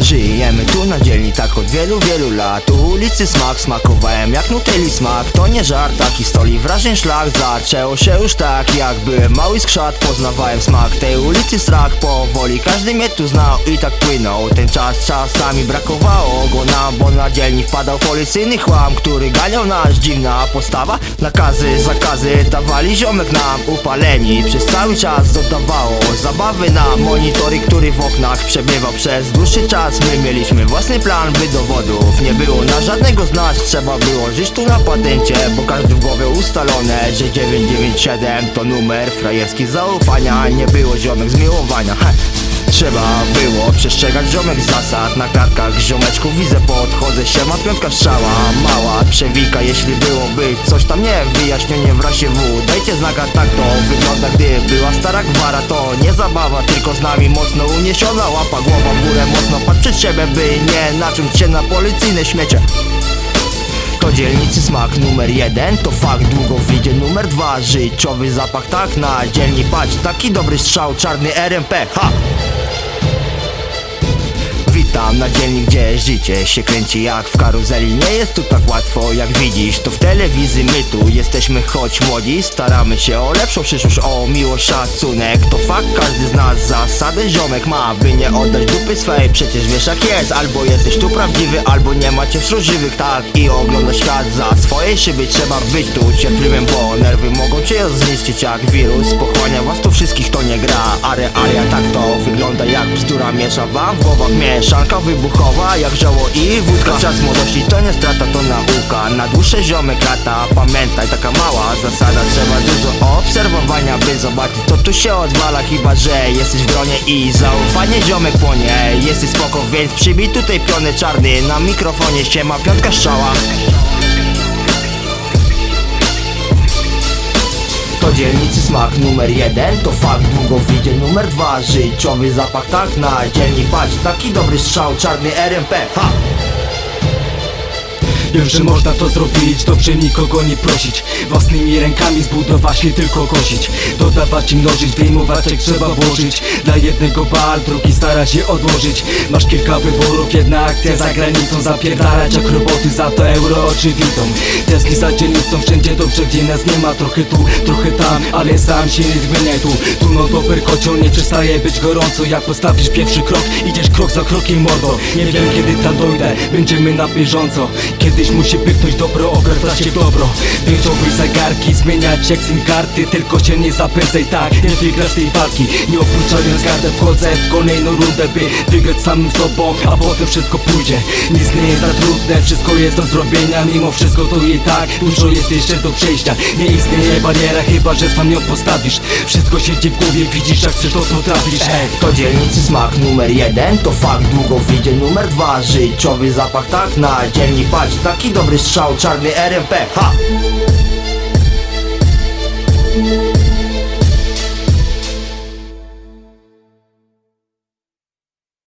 Żyjemy tu na dzielni tak od wielu, wielu lat. Ulicy smak smakowałem jak nutelli smak. To nie żart, taki stoli wrażeń szlak. Zaczęło się już tak jak byłem mały skrzat Poznawałem smak tej ulicy strach. Powoli każdy mnie tu znał i tak płynął. Ten czas czasami brakowało go nam Bo na dzielni wpadał policyjny chłam Który ganiał nas, dziwna postawa Nakazy, zakazy dawali ziomek nam. Upaleni przez cały czas dodawało Zabawy na monitory, który w oknach przebywał przez dłuższy czas My mieliśmy własny plan, by dowodów nie było. Na żadnego z nas Trzeba było żyć tu na patencie, bo każdy w głowie ustalone Że 997 to numer frajerski zaufania. Nie było ziomek zmiłowania. Trzeba było przestrzegać ziomek zasad. Na klatkach ziomeczków widzę podchodzę się Ma piątka strzała, mała przewika Jeśli byłoby coś tam nie wyjaśnienie w rasie W. Dajcie znaka tak to wygląda gdy była stara gwara. To nie zabawa, tylko z nami mocno uniesiona. Łapa głowa w górę mocno patrz przed siebie By nie nacząć się na policyjne śmiecie. To dzielnicy smak numer jeden To fakt długo wyjdzie numer dwa. Życiowy zapach tak na dzielni patrz Taki dobry strzał czarny RMP Ha! Witam na dzielni, gdzie życie się kręci jak w karuzeli. Nie jest tu tak łatwo jak widzisz To w telewizji my tu jesteśmy. Choć młodzi Staramy się o lepszą przyszłość, o miłość, szacunek. To fakt, każdy z nas zasadę ziomek ma By nie oddać dupy swej, przecież wiesz jak jest Albo jesteś tu prawdziwy, albo nie macie wśród żywych Tak? I ogląda świat za swojej szyby Trzeba być tu cierpliwym, bo nerwy mogą cię zniszczyć jak wirus. Pochłania was tu wszystkich, to nie gra A realia tak to wygląda jak bzdura Miesza wam w głowach mieszanka wybuchowa Jak żoło i wódka. Czas młodości to nie strata, to nauka. Na dłuższe ziomek lata. Pamiętaj, taka mała zasada. Trzeba dużo obserwowania, by zobaczyć co tu się odwala. Chyba, że jesteś w gronie i zaufanie ziomek płonie. Jesteś spoko, więc przybij tutaj piony czarny. Na mikrofonie ściema piątka strzała To dzielnicy smak numer jeden To fakt długo wyjdzie numer dwa Życiowy zapach tak na dzielni patrz Taki dobry strzał czarny RMP Ha! Wiem, że można to zrobić, dobrze nikogo nie prosić. Własnymi rękami zbudować, nie tylko kosić. Dodawać i mnożyć, wyjmować jak trzeba włożyć. Dla jednego bal, drugi stara się odłożyć. Masz kilka wyborów, jedna akcja za granicą Zapierdalać jak roboty, za to euro oczywistą Tęskni za dzielnicą, wszędzie dobrze, gdzie nas nie ma. Trochę tu, trochę tam, ale sam się nie zmieniaj tu. Tu no dober kocioł, nie przestaje być gorąco. Jak postawisz pierwszy krok, idziesz krok za krokiem mordo. Nie wiem kiedy tam dojdę, będziemy na bieżąco Kiedyś musi pyknąć dobro, obraca się w dobro. Wyciąguj zegarki, zmieniać jak sim karty Tylko się nie zapędzaj tak, nie wygrasz tej walki Nie opuszczając gardę, wchodzę w kolejną rundę By wygrać samym sobą, a potem wszystko pójdzie. Nic nie jest za trudne, wszystko jest do zrobienia. Mimo wszystko to i tak, dużo jest jeszcze do przejścia. Nie istnieje bariera, chyba że sam ją postawisz. Wszystko siedzi w głowie, widzisz jak chcesz to to trafisz. Ej, To dzielnicy smak numer jeden To fakt. Długo wyjdzie numer dwa Życiowy zapach tak na dzielni. Patrz Taki dobry strzał czarny RMP Ha!